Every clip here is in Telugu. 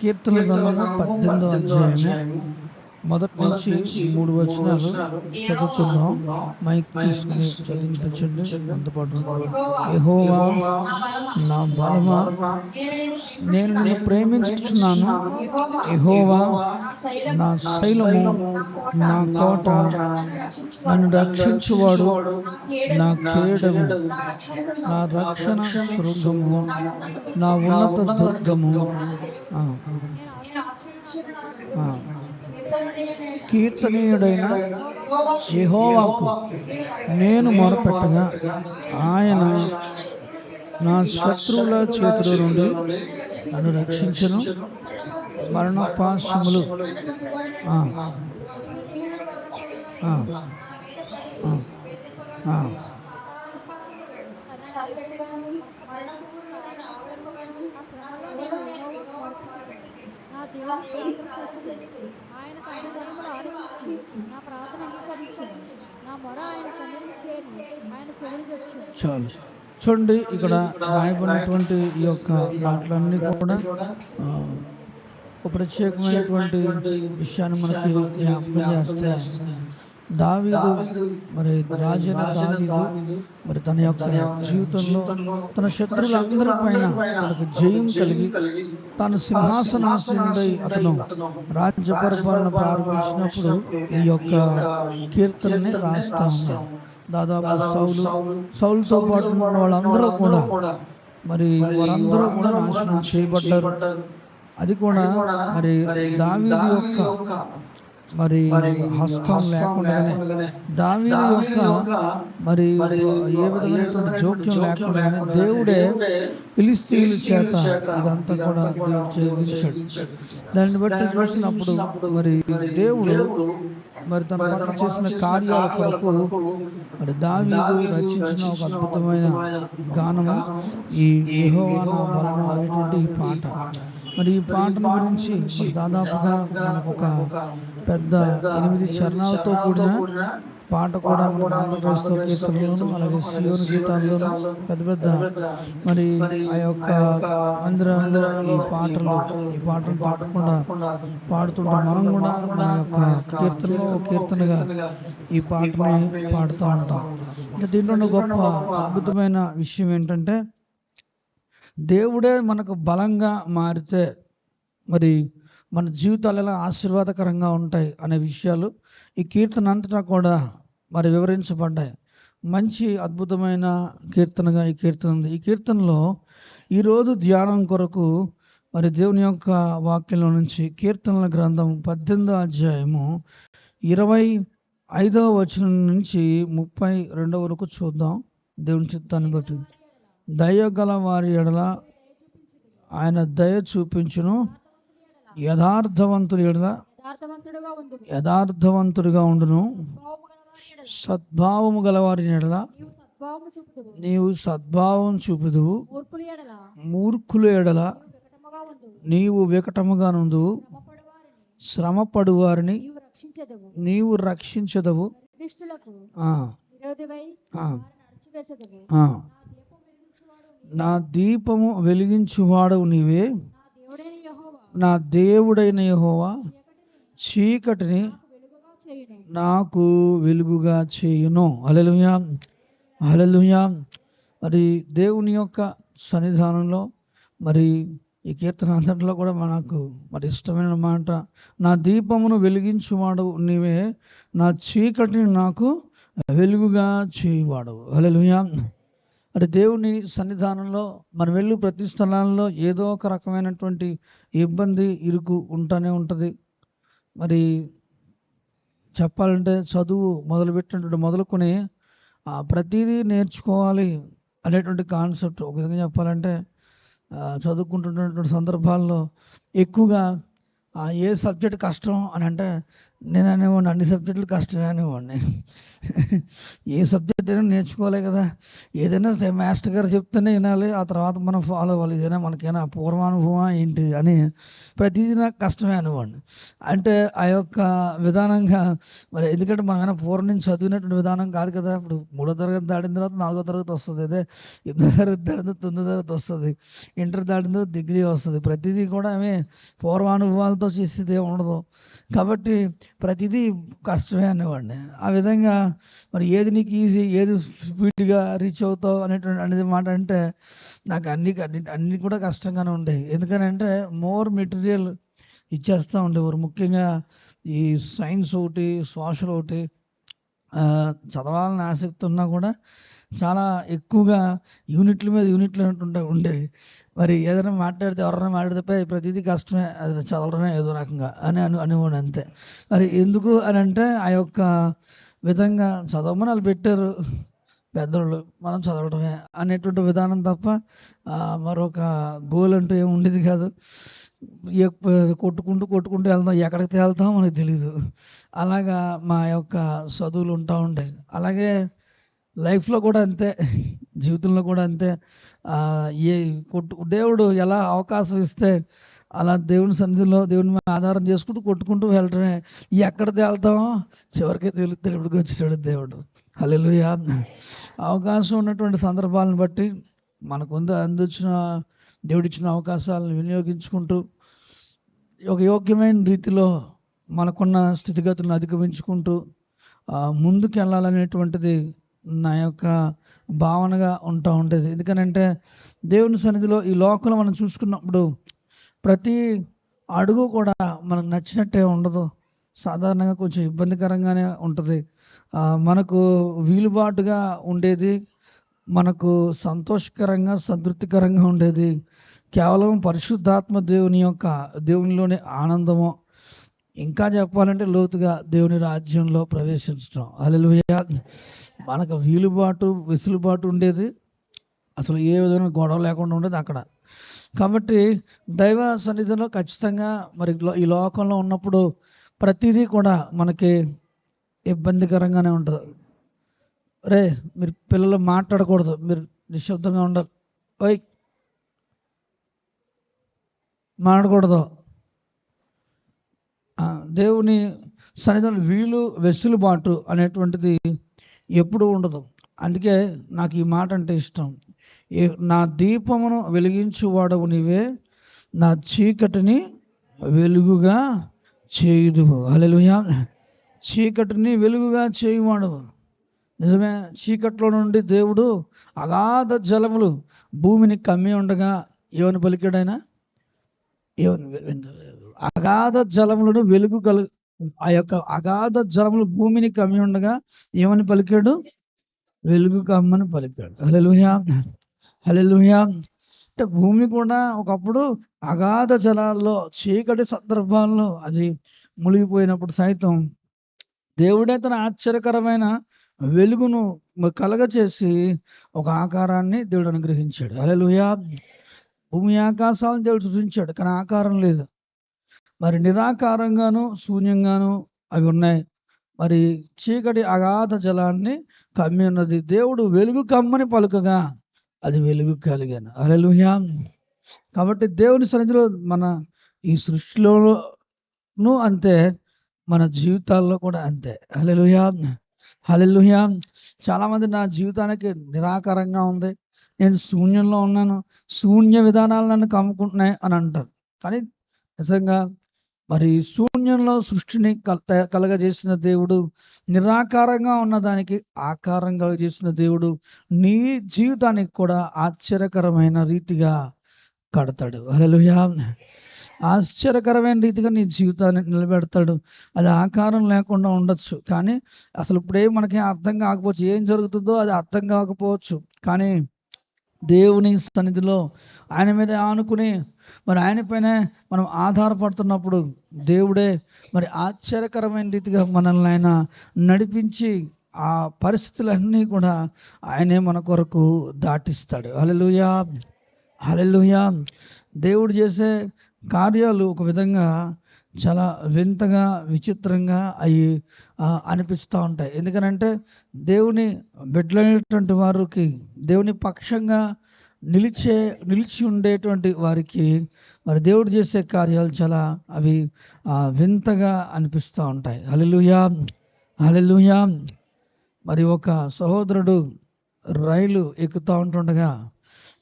కీర్తన గ్రంథము పద్దెనిమిదో అధ్యాయము మొదటి నుంచి మూడు వచనాలు చదువుకుందాం మైక్ తీసుకుని చదివించండి అంతపాటు యెహోవా నా బలమా నేను నిన్ను ప్రేమించుచున్నాను. యెహోవా నా శైలము నా కోట నన్ను రక్షించువాడు నా కేడము నా రక్షణ శృంగము నా ఉన్నత దుర్గము. కీర్తనీయుడైన యహోవాకు నేను మొరపెట్టగా ఆయన నా శత్రువుల చేతుల నుండి నన్ను రక్షించను. మరణపాశములు ఆ, ఆ, ఆ, ఆ. నా దేవుని ప్రార్థన చేసేది ఆయన కంఠధ్వనిములు ఆలకించి నా ప్రార్థన అంగీకరించును నా మొర ఆయన సన్నిధిని చేరి ఆయన చెవులు తెచ్చును చాలు. చూడండి ఇక్కడ రాయబడినటువంటి ఈ యొక్క మాటలన్నీ కూడా ఒక ప్రత్యేకమైనటువంటి విషయాన్ని మనకి జ్ఞాపకం చేస్తే దావీదు మరి రాజైన దావీదు మరి తన యొక్క జీవితంలో తన శత్రువులందరి పైన తనకు జయం కలిగి తాను సింహాసనాసీనుడై అతను రాజ్య పరిపాలన ప్రారంభించినప్పుడు ఈ యొక్క కీర్తనని రాస్తా ఉన్నాం దాదాపు సౌలు సౌలుతో పాటు ఉన్న వాళ్ళందరూ కూడా మరి వారందరూ కూడా నాశనం చేయబడ్డారు. అది కూడా మరి దావీదు యొక్క మరి హస్తం లేకుండానే దావీదు యొక్క మరి ఏ విధమైనటువంటి జోక్యం లేకుండానే దేవుడే ఫిలిస్తీన్ల చేత ఇదంతా కూడా దేవుడు చేయించాడు దాన్ని బట్టి చూసినప్పుడు మరి దేవుడు మరి తన పట్ల చేసిన కార్యాల కొరకు మరి దావీదు రచించిన ఒక అద్భుతమైన గానము ఈ యెహోవా నా బలము అనేటువంటి ఈ పాట. మరి ఈ పాటను గురించి దాదాపుగా మనకు ఒక పెద్ద ఎనిమిది చరణాలతో కూడిన పాట కూడా మన ఆంధ్రప్రదేశ్తో కీర్తనలోను అలాగే సియోను గీతాల్లోను పెద్ద పెద్ద మరి ఆ యొక్క మందిరంలో ఈ పాటలు ఈ పాటలు పాడకుండా పాడుతుంటాం మనం కూడా మన యొక్క కీర్తనలో కీర్తనగా ఈ పాటని పాడుతూ ఉంటాం. అంటే దీంట్లో గొప్ప అద్భుతమైన విషయం ఏంటంటే దేవుడే మనకు బలంగా మారితే మరి మన జీవితాలు ఎలా ఆశీర్వాదకరంగా ఉంటాయి అనే విషయాలు ఈ కీర్తన అంతటా కూడా మరి వివరించబడ్డాయి. మంచి అద్భుతమైన కీర్తనగా ఈ కీర్తన ఉంది. ఈ కీర్తనలో ఈరోజు ధ్యానం కొరకు మరి దేవుని యొక్క వాక్యంలో నుంచి కీర్తనల గ్రంథం పద్దెనిమిదో అధ్యాయము ఇరవై ఐదవ వచనం నుంచి ముప్పై రెండవ వరకు చూద్దాం. దేవుని చిత్తాన్ని బట్టి. దయ గల వారి ఎడల ఆయన దయ చూపించును. యథార్థవంతుడి ఎడల యథార్థవంతుడుగా ఉండు యథార్థవంతుడిగా ఉండును. సద్భావము గలవారి ఎడల నీవు సద్భావం చూపుదువు. మూర్ఖుల ఎడల నీవు వికటముగా నుండు శ్రమపడు వారిని నీవు రక్షించదవు. నా దీపం వెలిగించువాడు. నా దీపము వెలిగించువాడవు నీవే. నా దేవుడైన యహోవా చీకటిని నాకు వెలుగుగా చేయును. అలలుయా అలలుయా మరి దేవుని యొక్క సన్నిధానంలో మరి ఈ కీర్తన అంతట్లో కూడా మనకు మరి ఇష్టమైన మాట నా దీపమును వెలిగించువాడు నీవే నా చీకటిని నాకు వెలుగుగా చేయువాడు అలలుయా మరి దేవుని సన్నిధానంలో మనం వెళ్ళు ప్రతి స్థలాల్లో ఏదో ఒక రకమైనటువంటి ఇబ్బంది ఇరుకు ఉంటూనే ఉంటుంది. మరి చెప్పాలంటే చదువు మొదలుపెట్టినటువంటి మొదలుకొని ఆ, ప్రతిదీ నేర్చుకోవాలి అనేటువంటి కాన్సెప్ట్ ఒక విధంగా చెప్పాలంటే చదువుకుంటున్నటువంటి సందర్భాల్లో ఎక్కువగా ఆ, ఏ సబ్జెక్ట్ కష్టం అని అంటే నేను అనేవాడిని అన్ని సబ్జెక్టులు కష్టమే అనేవాడిని. ఏ సబ్జెక్ట్ అయినా నేర్చుకోవాలి కదా. ఏదైనా మాస్టర్ గారు చెప్తేనే వినాలి ఆ తర్వాత మనం ఫాలో అవ్వాలి. ఏదైనా మనకైనా పూర్వానుభవం ఏంటి అని ప్రతిదీ నాకు కష్టమే అనేవాడిని. అంటే ఆ యొక్క విధానంగా మరి ఎందుకంటే మనం ఏమైనా పూర్వం నుంచి చదివినటువంటి విధానం కాదు కదా. ఇప్పుడు మూడో తరగతి దాటిన తర్వాత నాలుగో తరగతి వస్తుంది అదే ఎనిమిదో తరగతి దాటిన తర్వాత తొమ్మిదో తరగతి వస్తుంది ఇంటర్ దాటిన తర్వాత డిగ్రీ వస్తుంది. ప్రతిదీ కూడా ఆమె పూర్వానుభవాలతో చేసేది ఉండదు. కాబట్టి ప్రతిదీ కష్టమే అనేవాడిని. ఆ విధంగా మరి ఏది నీకు ఈజీ ఏది స్పీడ్గా రీచ్ అవుతావు అనేటువంటి అనేది మాట అంటే నాకు అన్ని అన్ని కూడా కష్టంగానే ఉండేవి. ఎందుకనంటే మోర్ మెటీరియల్ ఇచ్చేస్తూ ఉండేవారు. ముఖ్యంగా ఈ సైన్స్ ఒకటి సోషల్ ఒకటి చదవాలని ఆసక్తి ఉన్నా కూడా చాలా ఎక్కువగా యూనిట్ల మీద యూనిట్లు ఉండే. ఉండేవి మరి ఏదైనా మాట్లాడితే ఎవరైనా మాట్లాడితే ప్రతిదీ కష్టమే అది చదవడమే ఏదో రకంగా అని అని అనేవాడు అంతే. మరి ఎందుకు అని అంటే ఆ యొక్క విధంగా చదవమని వాళ్ళు పెట్టారు. పెద్దలు మనం చదవడమే అనేటువంటి విధానం తప్ప మరొక గోల్ అంటూ ఏమి ఉండేది కాదు. కొట్టుకుంటూ కొట్టుకుంటూ వెళ్దాం ఎక్కడికి తేలుతాం మనకు తెలీదు. అలాగా మా యొక్క చదువులు ఉంటా ఉంటాయి అలాగే లైఫ్లో కూడా అంతే జీవితంలో కూడా అంతే. ఏ కొట్టు దేవుడు ఎలా అవకాశం ఇస్తే అలా దేవుని సన్నిధిలో దేవుని మీద ఆధారం చేసుకుంటూ కొట్టుకుంటూ వెళ్ళటమే. ఎక్కడ తేలుతామో చివరికి తెలుస్తుంది ఇప్పటికి వచ్చాడు దేవుడు. హలెలుయ అవకాశం ఉన్నటువంటి సందర్భాలను బట్టి మనకు అందించిన దేవుడిచ్చిన అవకాశాలను వినియోగించుకుంటూ ఒక యోగ్యమైన రీతిలో మనకున్న స్థితిగతులను అధిగమించుకుంటూ ముందుకు వెళ్ళాలనేటువంటిది నా యొక్క భావనగా ఉంటా ఉండేది. ఎందుకనంటే దేవుని సన్నిధిలో ఈ లోకంలో మనం చూసుకున్నప్పుడు ప్రతి అడుగు కూడా మనకు నచ్చినట్టే ఉండదు. సాధారణంగా కొంచెం ఇబ్బందికరంగానే ఉంటుంది. మనకు వీలుబాటుగా ఉండేది మనకు సంతోషకరంగా సంతృప్తికరంగా ఉండేది కేవలం పరిశుద్ధాత్మ దేవుని యొక్క దేవునిలోని ఆనందము ఇంకా చెప్పాలంటే లోతుగా దేవుని రాజ్యంలో ప్రవేశించడం. అలెలుయ మనకు వీలుబాటు వెసులుబాటు ఉండేది. అసలు ఏ విధమైన గొడవ లేకుండా ఉండేది అక్కడ. కాబట్టి దైవ సన్నిధిలో ఖచ్చితంగా మరి ఈ లోకంలో ఉన్నప్పుడు ప్రతిదీ కూడా మనకి ఇబ్బందికరంగానే ఉంటుంది. రే మీరు పిల్లలు మాట్లాడకూడదు. మీరు నిశ్శబ్దంగా ఉండాలి. ఓయ్. మాట్లాడకూడదు. దేవుని సన్నిధిలో వీలు వెసులుబాటు అనేటువంటిది ఎప్పుడూ ఉండదు. అందుకే నాకు ఈ మాట అంటే ఇష్టం. నా దీపమును వెలిగించువాడవు నీవే నా చీకటిని వెలుగుగా చేయుదు అలెలుయా చీకటిని వెలుగుగా చేయువాడు నిజమే చీకట్లో నుండి దేవుడు అగాధ జలములు భూమిని కమ్మి ఉండగా ఏమని పలికాడైనా ఏమని అగాధ జలములను వెలుగు కలు ఆ యొక్క అగాధ జలములు భూమిని కమ్మి ఉండగా ఏమని పలికాడు? వెలుగు కమ్మని పలికాడు. హలెలుహ్యా హలెలుహ్యా అంటే భూమి కూడా ఒకప్పుడు అగాధ జలాల్లో చీకటి సందర్భాల్లో అది మునిగిపోయినప్పుడు సైతం దేవుడే తన ఆశ్చర్యకరమైన వెలుగును కలగచేసి ఒక ఆకారాన్ని దేవుడు అనుగ్రహించాడు. అలెలుయా భూమి ఆకాశాలను దేవుడు సృష్టించాడు కానీ ఆకారం లేదు. మరి నిరాకారంగాను శూన్యంగాను అవి ఉన్నాయి. మరి చీకటి అగాధ జలాన్ని కమ్మి ఉన్నది. దేవుడు వెలుగు కమ్మని పలుకగా అది వెలుగు కలిగాను. అలెలుహ్యా కాబట్టి దేవుని సన్నిధిలో మన ఈ సృష్టిలోనూ అంతే మన జీవితాల్లో కూడా అంతే. హల్లెలూయా. హల్లెలూయా. చాలామంది నా జీవితానికి నిరాకారంగా ఉంది. నేను శూన్యంలో ఉన్నాను. శూన్య విధానాలు నన్ను కమ్ముకుంటున్నాయి అని అంటారు. కానీ నిజంగా మరి శూన్యంలో సృష్టిని కల కలగజేసిన దేవుడు నిరాకారంగా ఉన్న దానికి ఆకారం కలగజేసిన దేవుడు నీ జీవితానికి కూడా ఆశ్చర్యకరమైన రీతిగా కడతాడు. హల్లెలూయా. ఆశ్చర్యకరమైన రీతిగా నీ జీవితాన్ని నిలబెడతాడు. అది ఆకారం లేకుండా ఉండొచ్చు. కానీ అసలు ఇప్పుడే మనకి అర్థం కాకపోవచ్చు ఏం జరుగుతుందో అది అర్థం కాకపోవచ్చు. కానీ దేవుని సన్నిధిలో ఆయన మీద ఆనుకుని మరి ఆయనపైనే మనం ఆధారపడుతున్నప్పుడు దేవుడే మరి ఆశ్చర్యకరమైన రీతిగా మనల్ని ఆయన నడిపించి ఆ పరిస్థితులన్నీ కూడా ఆయనే మన కొరకు దాటిస్తాడు. హల్లెలూయా. హల్లెలూయా. దేవుడు చేసే కార్యాలు ఒక విధంగా చాలా వింతగా విచిత్రంగా అవి అనిపిస్తూ ఉంటాయి. ఎందుకనంటే దేవుని బిడ్డలైనటువంటి వారికి దేవుని పక్షంగా నిలిచే నిలిచి ఉండేటువంటి వారికి మరి దేవుడు చేసే కార్యాలు చాలా అవి వింతగా అనిపిస్తూ ఉంటాయి. అలెలుయా అలెలుయా మరి ఒక సహోదరుడు రైలు ఎక్కుతూ ఉంటుండగా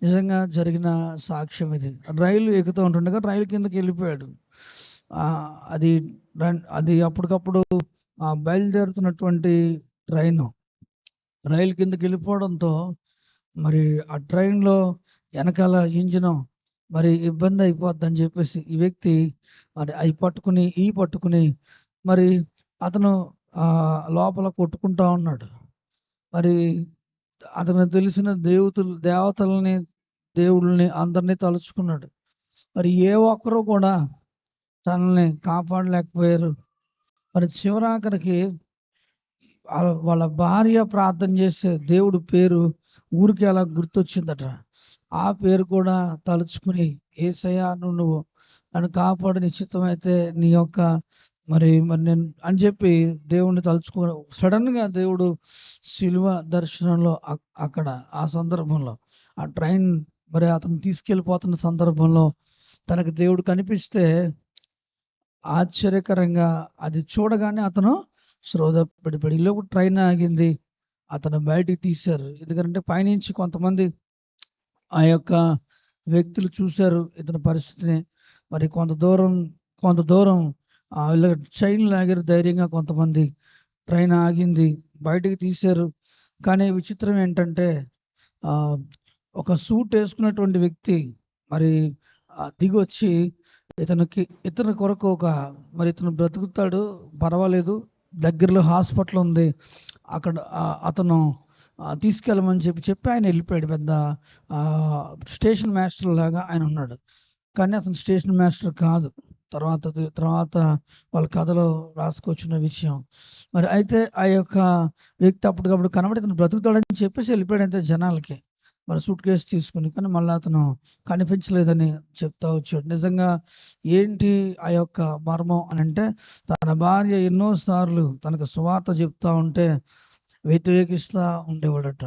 నిజంగా జరిగిన సాక్ష్యం ఇది. రైలు ఎక్కుతూ ఉంటుండగా రైలు కిందకి వెళ్ళిపోయాడు. అది అది అప్పటికప్పుడు బయలుదేరుతున్నటువంటి ట్రైన్. రైలు కిందకి వెళ్ళిపోవడంతో మరి ఆ ట్రైన్లో వెనకాల ఇంజిన్ మరి ఇబ్బంది అయిపోద్దని చెప్పేసి ఈ వ్యక్తి మరి అవి పట్టుకుని ఈ పట్టుకుని మరి అతను లోపల కొట్టుకుంటా ఉన్నాడు. మరి అతను తెలిసిన దేవతలు దేవతల్ని దేవుళ్ళని అందరినీ తలుచుకున్నాడు. మరి ఏ ఒక్కరు కూడా తనని కాపాడలేకపోయారు. మరి చివరాఖరికి వాళ్ళ- వాళ్ళ భార్య ప్రార్థన చేసే దేవుడు పేరు ఊరికి అలా గుర్తొచ్చిందట. ఆ పేరు కూడా తలుచుకుని ఏసయ్యా నువ్వు నన్ను కాపాడు నిశ్చితమైతే నీ యొక్క మరి మరి నేను అని చెప్పి దేవుణ్ణి తలుచుకో సడన్గా దేవుడు శిలువ దర్శనంలో అక్కడ ఆ సందర్భంలో ఆ ట్రైన్ మరి అతను తీసుకెళ్ళిపోతున్న సందర్భంలో తనకి దేవుడు కనిపిస్తే ఆశ్చర్యకరంగా అది చూడగానే అతను శ్రోధ పడిపడి ఈలోపు ట్రైన్ ఆగింది. అతను బయటికి తీశారు. ఎందుకంటే పైనుంచి కొంతమంది ఆ యొక్క వ్యక్తులు చూశారు ఇతని పరిస్థితిని. మరి కొంత దూరం కొంత దూరం ఆ ఇలా చైన్ లాగారు ధైర్యంగా కొంతమంది. ట్రైన్ ఆగింది. బయటికి తీశారు. కానీ విచిత్రం ఏంటంటే ఒక సూట్ వేసుకున్నటువంటి వ్యక్తి మరి దిగొచ్చి వచ్చి ఇతనికి ఇతని కొరకు ఒక మరి ఇతను బ్రతుకుతాడు పర్వాలేదు దగ్గరలో హాస్పిటల్ ఉంది అక్కడ అతను తీసుకెళ్ళమని చెప్పి చెప్పి ఆయన వెళ్ళిపోయాడు పెద్ద స్టేషన్ మాస్టర్ లాగా ఆయన ఉన్నాడు. కానీ అతను స్టేషన్ మాస్టర్ కాదు. తర్వాత తర్వాత వాళ్ళ కథలో రాసుకొచ్చిన విషయం. మరి అయితే ఆ యొక్క వ్యక్తి అప్పటికప్పుడు కనబడి ఇతను బ్రతుకుతాడని చెప్పేసి వెళ్ళిపోయాడు అంతే జనాలకి. మరి సూట్ కేసు తీసుకుని కానీ మళ్ళీ అతను కనిపించలేదని చెప్తా వచ్చాడు. నిజంగా ఏంటి ఆ యొక్క మర్మం అని అంటే తన భార్య ఎన్నో సార్లు తనకు సువార్త చెప్తా ఉంటే వ్యతిరేకిస్తా ఉండేవాడట.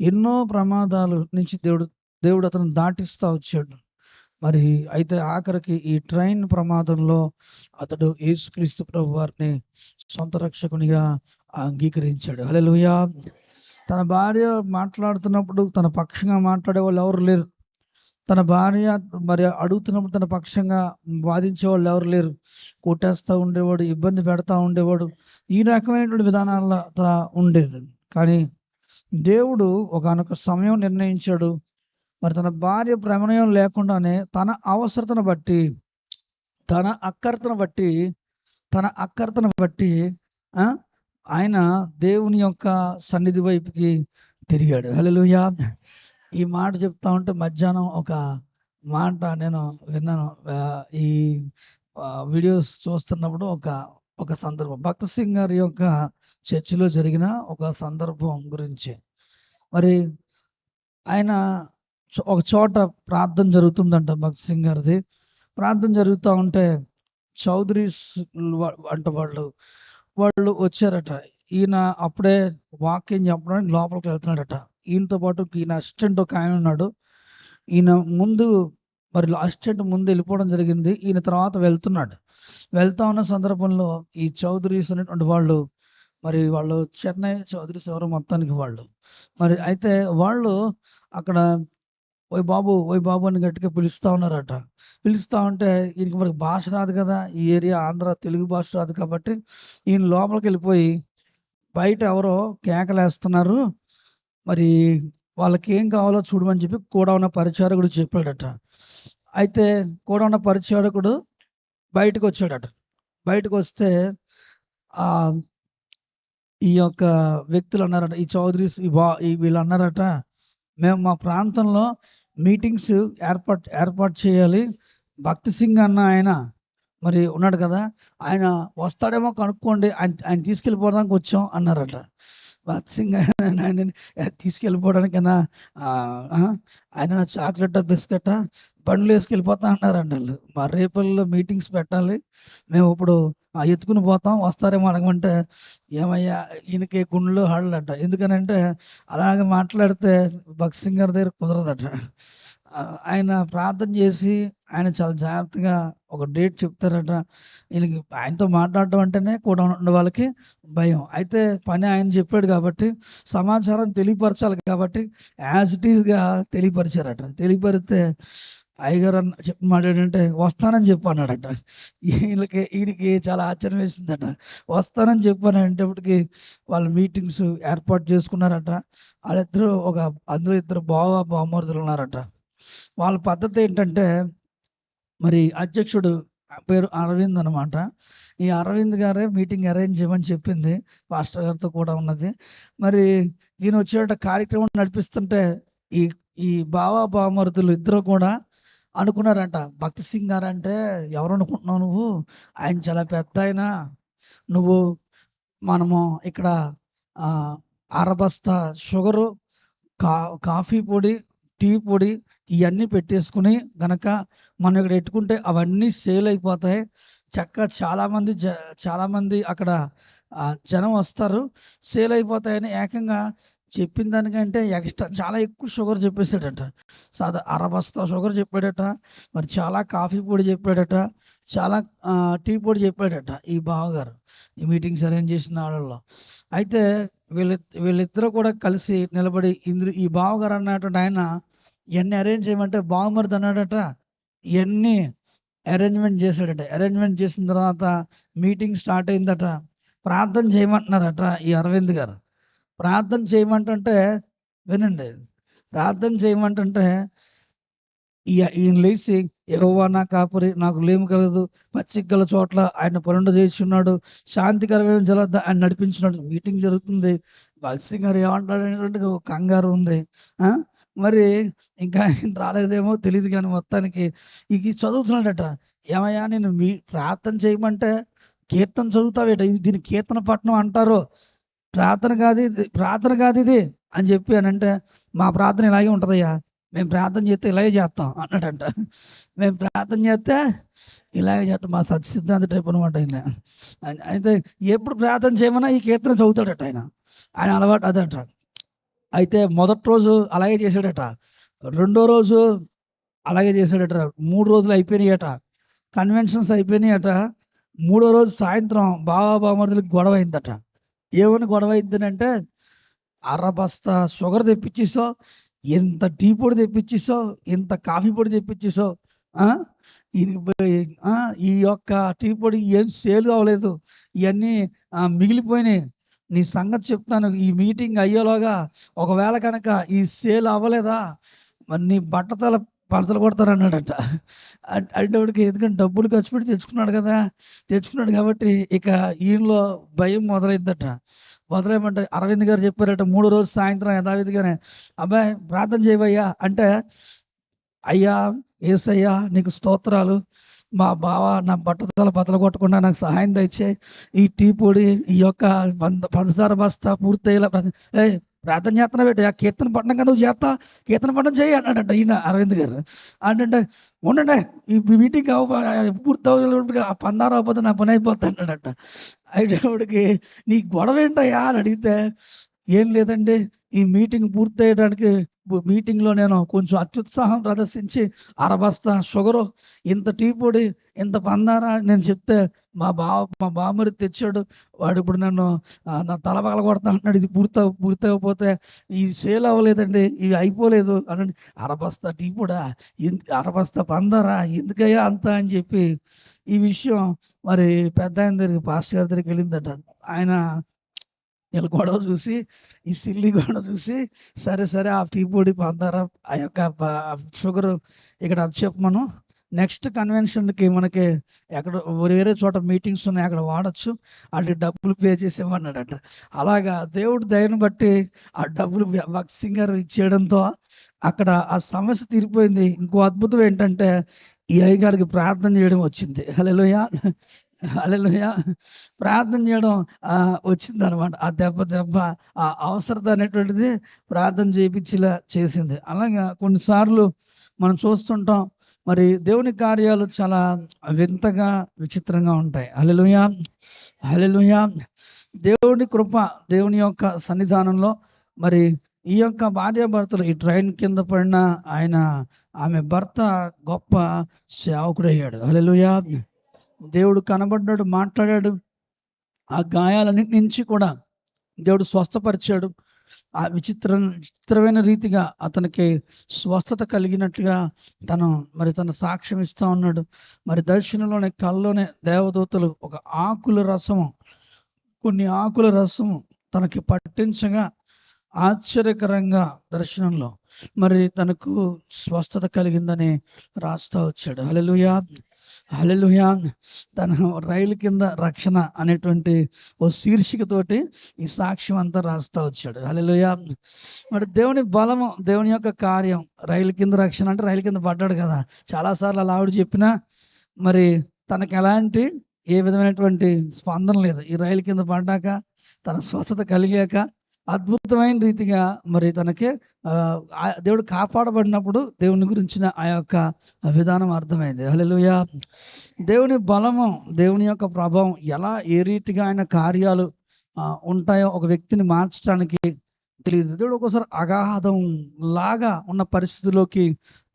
ఎన్నో ప్రమాదాలు నుంచి దేవుడు దేవుడు అతను దాటిస్తా వచ్చాడు. మరి అయితే ఆఖరికి ఈ ట్రైన్ ప్రమాదంలో అతడు యేసుక్రీస్తు ప్రభు వారిని సొంత రక్షకునిగా అంగీకరించాడు. హలో తన భార్య మాట్లాడుతున్నప్పుడు తన పక్షంగా మాట్లాడే వాళ్ళు ఎవరు లేరు. తన భార్య మరి అడుగుతున్నప్పుడు తన పక్షంగా వాదించే వాళ్ళు ఎవరు లేరు. కొట్టేస్తూ ఉండేవాడు ఇబ్బంది పెడతా ఉండేవాడు ఈ రకమైనటువంటి విధానాల ఉండేది. కానీ దేవుడు ఒకనొక సమయం నిర్ణయించాడు. మరి తన భార్య ప్రమేయం లేకుండానే తన అవసరతను బట్టి తన అక్కర్తను బట్టి తన అక్కర్తను బట్టి ఆయన దేవుని యొక్క సన్నిధి వైపుకి తిరిగాడు. హల్లెలూయా. ఈ మాట చెప్తా ఉంటే మధ్యాహ్నం ఒక మాట నేను విన్నాను. ఈ వీడియోస్ చూస్తున్నప్పుడు ఒక ఒక సందర్భం. భక్త సింగ్ గారి యొక్క చర్చిలో జరిగిన ఒక సందర్భం గురించి. మరి ఆయన చో- ఒక చోట ప్రార్థన జరుగుతుందంట భక్త సింగ్ గారిది. ప్రార్థన జరుగుతూ ఉంటే చౌదరీస్ అంటే వాళ్ళు వాళ్ళు వచ్చారట. ఈయన అప్పుడే వాక్యం చెప్పడానికి లోపలికి వెళ్తున్నాడట. ఈయనతో పాటు ఈయన అసిస్టెంట్ ఒక ఆయన ఉన్నాడు. ఈయన ముందు మరి అసిస్టెంట్ ముందు వెళ్ళిపోవడం జరిగింది. ఈయన తర్వాత వెళ్తున్నాడు. వెళ్తా ఉన్న సందర్భంలో ఈ చౌదరీస్ అనేటువంటి వాళ్ళు మరి వాళ్ళు చెన్నై చౌదరీస్ ఎవరు మొత్తానికి వాళ్ళు. మరి అయితే వాళ్ళు అక్కడ ఓయ్ బాబు ఓయ్ బాబు అని గట్టిగా పిలుస్తా ఉన్నారట. పిలుస్తా ఉంటే ఈయనకి మరి భాష రాదు కదా. ఈ ఏరియా ఆంధ్ర తెలుగు భాష రాదు కాబట్టి ఈయన లోపలికి వెళ్ళిపోయి బయట ఎవరో కేకలేస్తున్నారు. మరి వాళ్ళకి ఏం కావాలో చూడమని చెప్పి కూడా ఉన్న పరిచారకుడు చెప్పాడట. అయితే కూడా ఉన్న పరిచారకుడు బయటకు వచ్చాడట. బయటకు వస్తే ఆ ఈ యొక్క వ్యక్తులు అన్నారట ఈ చౌదరీస్ ఈ ఈ వీళ్ళు అన్నారట మేము మా ప్రాంతంలో మీటింగ్స్ ఏర్పాటు ఏర్పాటు చేయాలి. భక్తి సింగ్ అన్న ఆయన మరి ఉన్నాడు కదా ఆయన వస్తాడేమో కనుక్కోండి ఆయన ఆయన తీసుకెళ్ళిపోవడానికి వచ్చాం అన్నారట. సింగ్ ఆయన తీసుకెళ్ళిపోవడానికైనా ఆయన చాక్లెట్ బిస్కెట్ బండ్లు వేసుకెళ్ళిపోతా అన్నారండి వాళ్ళు. మా రేపల్లో మీటింగ్స్ పెట్టాలి. మేము ఇప్పుడు ఆ, ఎత్తుకుని పోతాం వస్తారేమో అడగమంటే ఏమయ్యా ఈయనకి గుండెలు హాళ్ళంట ఎందుకనంటే అలాగే మాట్లాడితే భక్తి సింగర్ గారి దగ్గర కుదరదట. ఆయన ప్రార్థన చేసి ఆయన చాలా జాగ్రత్తగా ఒక డేట్ చెప్తారట. ఈయనకి ఆయనతో మాట్లాడటం అంటేనే కూడా ఉండే వాళ్ళకి భయం. అయితే పని ఆయన చెప్పాడు కాబట్టి సమాచారం తెలియపరచాలి కాబట్టి యాజ్ ఇట్ ఈస్గా తెలియపరిచారట. తెలియపరిస్తే అయ్యగారు అన్న చెప్పిన మాట ఏంటంటే వస్తానని చెప్పన్నాడట. వీళ్ళకి ఈయనకి చాలా ఆశ్చర్యం వేసిందట. వస్తానని చెప్పాను అంటేప్పటికి వాళ్ళు మీటింగ్స్ ఏర్పాటు చేసుకున్నారట. వాళ్ళిద్దరూ ఒక అందులో ఇద్దరు బావ బామర్దులు ఉన్నారట. వాళ్ళ పద్ధతి ఏంటంటే మరి అధ్యక్షుడు పేరు అరవింద్ అనమాట ఈ అరవింద్ గారే మీటింగ్ అరేంజ్ చేయమని చెప్పింది పాస్టర్ గారితో కూడా ఉన్నది. మరి ఈయన వచ్చేట కార్యక్రమం నడిపిస్తుంటే ఈ ఈ బావా బామరుదులు ఇద్దరు కూడా అనుకున్నారంట భక్తి సింగ్ గారు అంటే ఎవరు అనుకుంటున్నావు నువ్వు? ఆయన చాలా పెద్ద ఆయన. నువ్వు మనము ఇక్కడ అరబస్తా షుగరు కా కాఫీ పొడి టీ పొడి ఇవన్నీ పెట్టేసుకుని గనక మనం ఇక్కడ పెట్టుకుంటే అవన్నీ సేల్ అయిపోతాయి. చక్క చాలామంది జ చాలామంది అక్కడ జనం వస్తారు. సేల్ అయిపోతాయని ఏకంగా చెప్పిన దానికంటే ఎక్స్ట్రా చాలా ఎక్కువ షుగర్ చెప్పేశాడట. సాదా అరబస్తా షుగర్ చెప్పాడట మరి చాలా కాఫీ పొడి చెప్పాడట చాలా టీ పొడి చెప్పాడట ఈ బావగారు ఈ మీటింగ్స్ అరేంజ్ చేసిన వాళ్ళలో. అయితే వీళ్ళ వీళ్ళిద్దరూ కూడా కలిసి నిలబడి ఇందులో ఈ బావగారు అన్నటువంటి ఆయన ఇవన్నీ అరేంజ్ చేయమంటే బాగుమరిది అన్నాడట. ఇవన్నీ అరేంజ్మెంట్ చేశాడట. అరేంజ్మెంట్ చేసిన తర్వాత మీటింగ్ స్టార్ట్ అయిందట. ప్రార్థన చేయమంటున్నారట ఈ అరవింద్ గారు. ప్రార్థన చేయమంటుంటే వినండి. ప్రార్థన చేయమంటుంటే ఈయన లేచి యెహోవా నా కాపురి నాకు లేము కలదు. పచ్చిక గల చోట్ల ఆయన పనుండు చేస్తున్నాడు శాంతికరమైన జల ఆయన నడిపించినాడు మీటింగ్ జరుగుతుంది. బల్సింగ్ గారు ఏమంటాడు ఒక కంగారు ఉంది. ఆ? మరి ఇంకా ఆయన రాలేదేమో తెలియదు కానీ మొత్తానికి ఇది చదువుతున్నాడట. ఏమయ్యా నేను మీ ప్రార్థన చేయమంటే కీర్తన చదువుతావేట? ఇది దీని కీర్తన పట్నం అంటారు. ప్రార్థన కాదు ఇది ప్రార్థన కాదు ఇది అని చెప్పి అని అంటే మా ప్రార్థన ఇలాగే ఉంటుందయ్యా. మేము ప్రార్థన చేస్తే ఇలాగే చేస్తాం అన్నాడంట మేము ప్రార్థన చేస్తే ఇలాగే చేస్తాం. మా సత్య సిద్ధాంత టైప్ అనమాట ఆయన. అయితే ఎప్పుడు ప్రార్థన చేయమన్నా ఈ కీర్తన చదువుతాడట ఆయన. ఆయన అలవాటు అదట. అయితే మొదటి రోజు అలాగే చేశాడట. రెండో రోజు అలాగే చేశాడట. మూడు రోజులు అయిపోయినాయట. కన్వెన్షన్స్ అయిపోయినాయట. మూడో రోజు సాయంత్రం బావా బామర్దులకి గొడవ అయిందట. ఏమని గొడవ అయిందనంటే అర బస్తా షుగర్ తెప్పించేసో ఎంత టీ పొడి తెప్పించేసో ఎంత కాఫీ పొడి తెప్పించేసో ఆ? ఇది ఈ యొక్క టీ పొడి ఏం సేల్ కావలేదు. ఇవన్నీ మిగిలిపోయినాయి. నీ సంగతి చెప్తాను. ఈ మీటింగ్ అయ్యేలోగా ఒకవేళ కనుక ఈ సేల్ అవ్వలేదా? మరి నీ బట్టతల పడతలు కొడతారు అన్నాడట. అంటే ఎందుకంటే డబ్బులు ఖర్చు పెట్టి తెచ్చుకున్నాడు కదా. తెచ్చుకున్నాడు కాబట్టి ఇక ఈయనలో భయం మొదలైందట. మొదలైమంటే అరవింద్ గారు చెప్పారట మూడు రోజు సాయంత్రం యథావిధిగానే అబ్బాయి ప్రార్థన చేయవయ్యా. అంటే అయ్యా ఏసయ్యా నీకు స్తోత్రాలు. మా బావ నా బట్టతల బతలు కొట్టకుండా నాకు సహాయం తెచ్చే ఈ టీ పొడి ఈ యొక్క పంచదార బస్తా పూర్తయ్యేలా ఏ ప్రార్థన చేస్తున్నా పెట్టా కీర్తన పట్టణం కదా నువ్వు చేస్తా కీర్తన పట్టణం చేయి అన్నాడంట ఈయన అరవింద్ గారు. అంటే ఉండండి ఈ మీటింగ్ పూర్తి అవ్వలేక ఆ పందారు అవ్వకపోతే నా పని అయిపోతా అన్నాడట అయినప్పటికి నీ గొడవ ఏంటయ్యా అని అడిగితే ఏం లేదండి ఈ మీటింగ్ పూర్తయ్యడానికి మీటింగ్లో నేను కొంచెం అత్యుత్సాహం ప్రదర్శించి అరబస్తా షుగరు ఇంత టీ పొడి ఇంత పందారా? నేను చెప్తే మా బావ మా బామ్మరి తెచ్చాడు. వాడు ఇప్పుడు నన్ను నా తల పగల కొడతా అంటున్నాడు. ఇది పూర్తి పూర్తి అవ్వకపోతే ఈ సేల్ అవ్వలేదండి. ఇవి అయిపోలేదు. అని అరబస్తా టీ పొడా? అరబస్తా పందారా? ఎందుకయ్యా అంత? అని చెప్పి ఈ విషయం మరి పెద్ద ఆయన దగ్గరికి పాస్టర్ గారి దగ్గరికి వెళ్ళిందట. ఆయన వీళ్ళు గొడవ చూసి ఈ సిల్లి కూడా చూసి సరే సరే ఆ టీ పొడి పందారా ఆ యొక్క షుగర్ ఇక్కడ అది చెప్పమను. నెక్స్ట్ కన్వెన్షన్కి మనకి ఎక్కడ వేరే చోట మీటింగ్స్ ఉన్నాయి అక్కడ వాడచ్చు. అంటే డబ్బులు పే చేసేవన్నాడట అలాగా దేవుడు దయను బట్టి ఆ డబ్బులు భక్త్ సింగర్ ఇచ్చేయడంతో అక్కడ ఆ సమస్య తీరిపోయింది. ఇంకో అద్భుతం ఏంటంటే ఈ అయ్యగారికి ప్రార్థన చేయడం వచ్చింది. హలోయ హల్లెలూయా. ప్రార్థన చేయడం ఆ, వచ్చిందనమాట. ఆ దెబ్బ దెబ్బ ఆ అవసరత అనేటువంటిది ప్రార్థన చేయించేలా చేసింది. అలాగా కొన్నిసార్లు మనం చూస్తుంటాం మరి దేవుని కార్యాలు చాలా వింతగా విచిత్రంగా ఉంటాయి. హల్లెలూయా. హల్లెలూయా. దేవుని కృప దేవుని యొక్క సన్నిధానంలో మరి ఈ యొక్క భార్యాభర్తలు ఈ ట్రైన్ కింద పడిన ఆయన ఆమె భర్త గొప్ప సేవకుడయ్యాడు. హల్లెలూయా. దేవుడు కనబడ్డాడు మాట్లాడాడు. ఆ గాయాలన్నిటి నుంచి కూడా దేవుడు స్వస్థపరిచాడు. ఆ విచిత్ర విచిత్రమైన రీతిగా అతనికి స్వస్థత కలిగినట్టుగా తను మరి తన సాక్ష్యం ఇస్తా ఉన్నాడు. మరి దర్శనంలోనే కల్లోనే దేవదూతలు ఒక ఆకుల రసము కొన్ని ఆకుల రసము తనకి పట్టించగా ఆశ్చర్యకరంగా దర్శనంలో మరి తనకు స్వస్థత కలిగిందని రాస్తా వచ్చాడు. హల్లెలూయా! హల్లెలూయా. తన రైలు కింద రక్షణ అనేటువంటి ఓ శీర్షికతోటి ఈ సాక్ష్యం అంతా రాస్తా వచ్చాడు. హల్లెలూయా. మరి దేవుని బలము దేవుని యొక్క కార్యం రైలు కింద రక్షణ అంటే రైలు కింద పడ్డాడు కదా. చాలాసార్లు అలా ఆవిడ చెప్పినా మరి తనకి ఎలాంటి ఏ విధమైనటువంటి స్పందన లేదు. ఈ రైలు కింద పడ్డాక తన స్వస్థత కలిగాక అద్భుతమైన రీతిగా మరి తనకి దేవుడు కాపాడబడినప్పుడు దేవుని గురించిన ఆ యొక్క విధానం అర్థమైంది. హలోయ దేవుని బలము దేవుని యొక్క ప్రభావం ఎలా ఏ రీతిగా ఆయన కార్యాలు ఉంటాయో ఒక వ్యక్తిని మార్చడానికి తెలియదు. దేవుడు ఒక్కోసారి అగాధం లాగా ఉన్న పరిస్థితిలోకి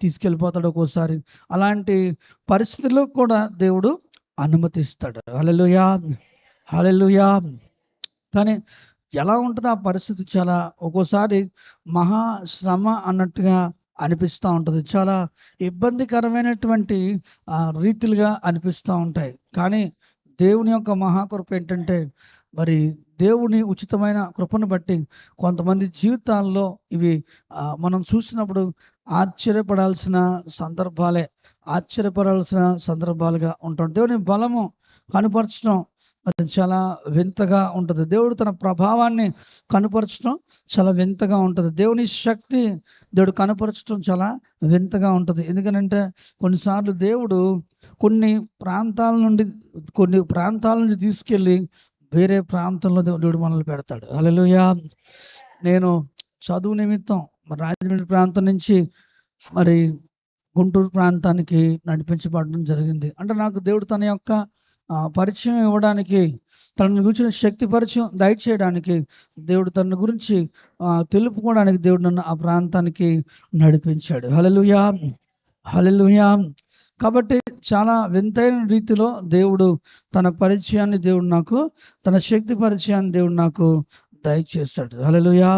తీసుకెళ్ళిపోతాడు ఒక్కోసారి. అలాంటి పరిస్థితుల్లో కూడా దేవుడు అనుమతిస్తాడు. హలలుయా హలలుయా కానీ ఎలా ఉంటుంది ఆ పరిస్థితి? చాలా ఒక్కోసారి మహా శ్రమ అన్నట్టుగా అనిపిస్తూ ఉంటుంది. చాలా ఇబ్బందికరమైనటువంటి రీతిలుగా అనిపిస్తూ ఉంటాయి. కానీ దేవుని యొక్క మహాకృప ఏంటంటే మరి దేవుని ఉచితమైన కృపను బట్టి కొంతమంది జీవితాల్లో ఇవి మనం చూసినప్పుడు ఆశ్చర్యపడాల్సిన సందర్భాలే ఆశ్చర్యపడాల్సిన సందర్భాలుగా ఉంటాం. దేవుని బలము కనపరచడం అది చాలా వింతగా ఉంటుంది. దేవుడు తన ప్రభావాన్ని కనపరచడం చాలా వింతగా ఉంటుంది. దేవుని శక్తి దేవుడు కనపరచడం చాలా వింతగా ఉంటుంది. ఎందుకనంటే కొన్నిసార్లు దేవుడు కొన్ని ప్రాంతాల నుండి కొన్ని ప్రాంతాల నుంచి తీసుకెళ్ళి వేరే ప్రాంతంలో దేవుడు మనల్ని పెడతాడు. అలలుయా నేను చదువు నిమిత్తం రాజమండ్రి ప్రాంతం నుంచి మరి గుంటూరు ప్రాంతానికి నడిపించబడడం జరిగింది. అంటే నాకు దేవుడు తన యొక్క పరిచయం ఇవ్వడానికి తనని గురించిన శక్తి పరిచయం దయచేయడానికి దేవుడు తన గురించి తెలుపుకోవడానికి దేవుడు నన్ను ఆ ప్రాంతానికి నడిపించాడు. హలలుయా హలలుయా కాబట్టి చాలా వింతైన రీతిలో దేవుడు తన పరిచయాన్ని దేవుడు నాకు తన శక్తి పరిచయాన్ని దేవుడు నాకు దయచేస్తాడు. హలలుయా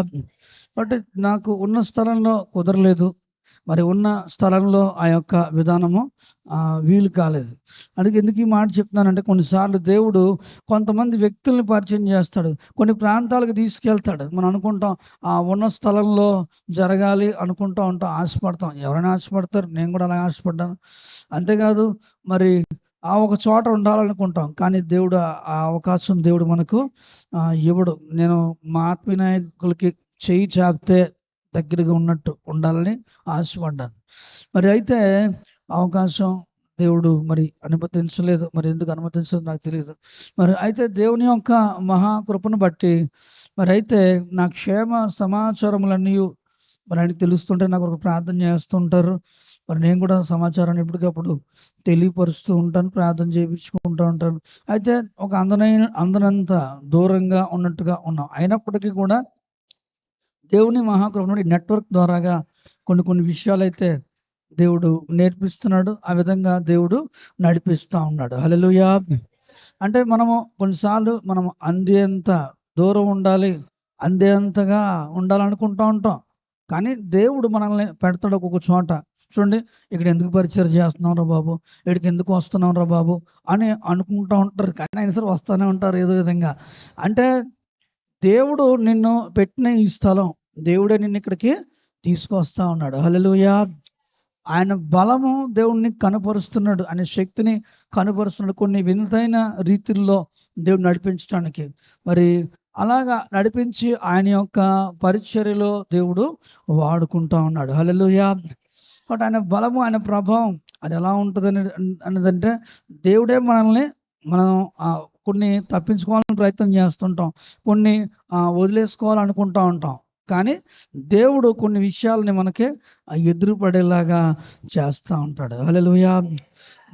కాబట్టి నాకు ఉన్న స్థలంలో కుదరలేదు. మరి ఉన్న స్థలంలో ఆ యొక్క విధానము వీలు కాలేదు. అందుకే ఎందుకు ఈ మాట చెప్తున్నానంటే కొన్నిసార్లు దేవుడు కొంతమంది వ్యక్తుల్ని పరిచయం చేస్తాడు కొన్ని ప్రాంతాలకు తీసుకెళ్తాడు. మనం అనుకుంటాం ఆ ఉన్న స్థలంలో జరగాలి అనుకుంటా ఉంటాం ఆశపడతాం. ఎవరైనా ఆశపడతారు నేను కూడా అలా ఆశపడ్డాను. అంతేకాదు మరి ఆ ఒక చోట ఉండాలనుకుంటాం కానీ దేవుడు ఆ- అవకాశం దేవుడు మనకు ఇవ్వడు. నేను మా ఆత్మీయ నాయకులకి చేయి చాపితే దగ్గరగా ఉన్నట్టు ఉండాలని ఆశపడ్డాను. మరి అయితే అవకాశం దేవుడు మరి అనుమతించలేదు. మరి ఎందుకు అనుమతించలేదు నాకు తెలియదు మరి అయితే దేవుని యొక్క మహాకృపను బట్టి మరి అయితే నా క్షేమ సమాచారములన్నీ మరి ఆయనకి తెలుస్తుంటే నాకు ఒక ప్రార్థన చేస్తుంటారు. మరి నేను కూడా సమాచారాన్ని ఎప్పటికప్పుడు తెలియపరుస్తూ ఉంటాను ప్రార్థన చేయించుకుంటూ ఉంటాను. అయితే ఒక అందనైన అందనంత దూరంగా ఉన్నట్టుగా ఉన్నాం. అయినప్పటికీ కూడా దేవుని మహాకృప నుండి నెట్వర్క్ ద్వారాగా కొన్ని కొన్ని విషయాలు అయితే దేవుడు నేర్పిస్తున్నాడు ఆ విధంగా దేవుడు నడిపిస్తూ ఉన్నాడు. హలలుయా అంటే మనము కొన్నిసార్లు మనం అందేంత దూరం ఉండాలి అందేంతగా ఉండాలనుకుంటూ ఉంటాం. కానీ దేవుడు మనల్ని పెడతాడు ఒక్కొక్క చోట. చూడండి ఇక్కడ ఎందుకు పరిచయం చేస్తున్నాం రా బాబు? ఇక్కడికి ఎందుకు వస్తున్నాం రా బాబు? అని అనుకుంటూ ఉంటారు. కానీ అయినా సరే వస్తూనే ఉంటారు ఏదో విధంగా. అంటే దేవుడు నిన్ను పెట్టిన ఈ స్థలం దేవుడే నిన్ను ఇక్కడికి తీసుకొస్తా ఉన్నాడు. హల్లెలూయా. ఆయన బలము దేవుణ్ణి కనపరుస్తున్నాడు. ఆయన శక్తిని కనపరుస్తున్నాడు. కొన్ని వింతైన రీతిల్లో దేవుడు నడిపించడానికి. మరి అలాగా నడిపించి ఆయన యొక్క పరిచర్యలో దేవుడు వాడుకుంటా ఉన్నాడు. హల్లెలూయా. బట్ ఆయన బలము ఆయన ప్రభావం అది ఎలా ఉంటుంది అనేది అన్నదంటే దేవుడే మనల్ని మనం కొన్ని తప్పించుకోవాలని ప్రయత్నం చేస్తుంటాం. కొన్ని వదిలేసుకోవాలనుకుంటా ఉంటాం. కానీ దేవుడు కొన్ని విషయాలని మనకి ఎదురుపడేలాగా చేస్తూ ఉంటాడు. అలెలుయా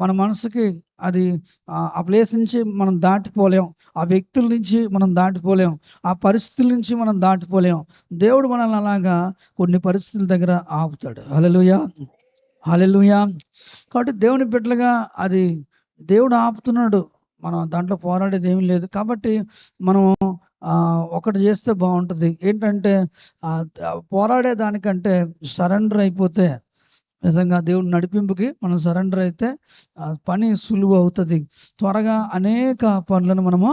మన మనసుకి అది ఆ ప్లేస్ నుంచి మనం దాటిపోలేం. ఆ వ్యక్తుల నుంచి మనం దాటిపోలేం. ఆ పరిస్థితుల నుంచి మనం దాటిపోలేం. దేవుడు మనల్ని అలాగా కొన్ని పరిస్థితుల దగ్గర ఆపుతాడు. అలెలుయా అలెలుయా కాబట్టి దేవుని బిడ్డలుగా అది దేవుడు ఆపుతున్నాడు. మనం దాంట్లో పోరాడేది ఏమీ లేదు. కాబట్టి మనం ఒకటి చేస్తే బాగుంటుంది. ఏంటంటే పోరాడే దానికంటే సరెండర్ అయిపోతే నిజంగా దేవుడి నడిపింపుకి మనం సరెండర్ అయితే పని సులువు అవుతుంది. త్వరగా అనేక పనులను మనము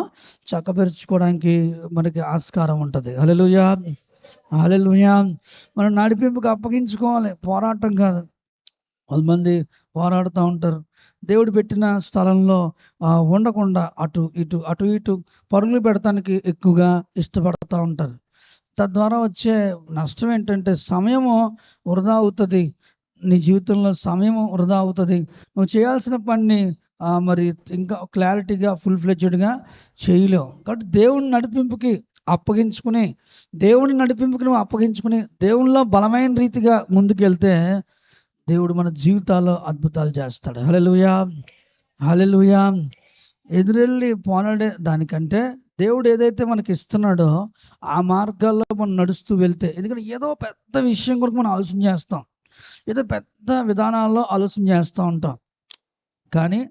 చక్కపరుచుకోవడానికి మనకి ఆస్కారం ఉంటుంది. హల్లెలూయా. హల్లెలూయా. మనం నడిపింపుకి అప్పగించుకోవాలి. పోరాటం కాదు. కొంతమంది పోరాడుతూ ఉంటారు. దేవుడు పెట్టిన స్థలంలో ఉండకుండా అటు ఇటు అటు ఇటు పరుగులు పెడటానికి ఎక్కువగా ఇష్టపడుతూ ఉంటారు. తద్వారా వచ్చే నష్టం ఏంటంటే సమయము వృధా అవుతుంది. నీ జీవితంలో సమయం వృధా అవుతుంది. నువ్వు చేయాల్సిన పని మరి ఇంకా క్లారిటీగా ఫుల్ ఫ్లెడ్జ్డ్గా చేయలేవు. కాబట్టి దేవుని నడిపింపుకి అప్పగించుకుని దేవుని నడిపింపుకి నువ్వు అప్పగించుకుని దేవునిలో బలమైన రీతిగా ముందుకెళ్తే దేవుడు మన జీవితాల్లో అద్భుతాలు చేస్తాడు. హల్లెలూయా. హల్లెలూయా. ఎదురెళ్ళి పోనడే దానికంటే దేవుడు ఏదైతే మనకి ఇస్తున్నాడో ఆ మార్గాల్లో మనం నడుస్తూ వెళ్తే ఎందుకంటే ఏదో పెద్ద విషయం కొరకు మనం ఆలోచన చేస్తాం. ఏదో పెద్ద విధానాల్లో ఆలోచన చేస్తూ ఉంటాం. కానీ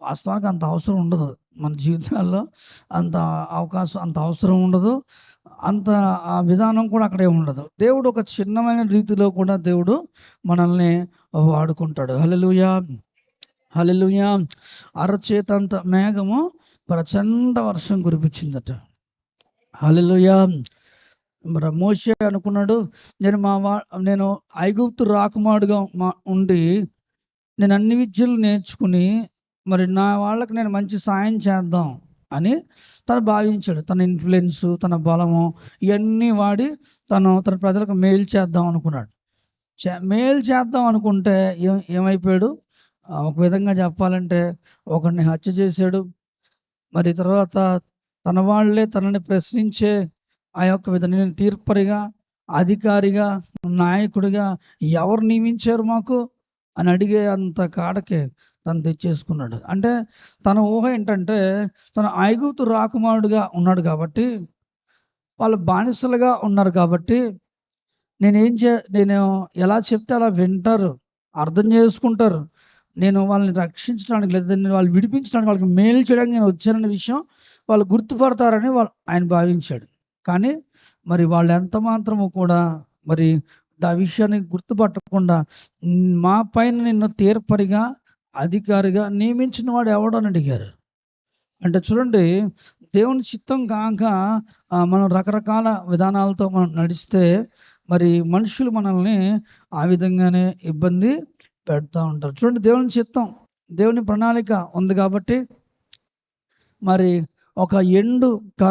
వాస్తవానికి అంత అవసరం ఉండదు. మన జీవితాల్లో అంత అవకాశం అంత అవసరం ఉండదు. అంత ఆ విధానం కూడా అక్కడే ఉండదు. దేవుడు ఒక చిన్నమైన రీతిలో కూడా దేవుడు మనల్ని వాడుకుంటాడు. హలలుయా హలలుయా అరచేతంత మేఘము ప్రచండ వర్షం కురిపించిందట. హలలుయా మరి మోసే అనుకున్నాడు నేను మా వా నేను ఐగుప్తు రాకుమాడుగా మా ఉండి నేను అన్ని విద్యలు నేర్చుకుని మరి నా వాళ్ళకి నేను మంచి సాయం చేద్దాం. అని తను భావించాడు. తన ఇన్ఫ్లుయెన్స్ తన బలము ఇవన్నీ వాడి తను తన ప్రజలకు మేలు చేద్దాం అనుకున్నాడు. చే- మేలు చేద్దాం అనుకుంటే ఏం ఏమైపోయాడు? ఒక విధంగా చెప్పాలంటే ఒకరిని హత్య చేశాడు. మరి తర్వాత తన వాళ్ళే తనని ప్రశ్నించే ఆ యొక్క విధంగా తీర్పరిగా అధికారిగా నాయకుడిగా ఎవరు నియమించారు మాకు? అని అడిగే అంత కాడకే తను తెచ్చేసుకున్నాడు. అంటే తన ఊహ ఏంటంటే తన ఐగుప్తు రాకుమారుడుగా ఉన్నాడు కాబట్టి వాళ్ళు బానిసలుగా ఉన్నారు కాబట్టి నేనేం చే నేను ఎలా చెప్తే అలా వింటారు అర్థం చేసుకుంటారు. నేను వాళ్ళని రక్షించడానికి లేదా నేను వాళ్ళు విడిపించడానికి వాళ్ళకి మేలు చేయడానికి నేను వచ్చాననే విషయం వాళ్ళు గుర్తుపడతారని వాళ్ళు ఆయన భావించాడు. కానీ మరి వాళ్ళు ఎంత మాత్రము కూడా మరి ఆ విషయాన్ని గుర్తుపట్టకుండా మా పైన నిన్ను తీర్పరిగా అధికారిగా నియమించిన వాడు ఎవడని అడిగారు? అంటే చూడండి దేవుని చిత్తం కాక మనం రకరకాల విధానాలతో మనం నడిస్తే మరి మనుషులు మనల్ని ఆ విధంగానే ఇబ్బంది పెడతా ఉంటారు. చూడండి దేవుని చిత్తం దేవుని ప్రణాళిక ఉంది కాబట్టి మరి ఒక ఎండు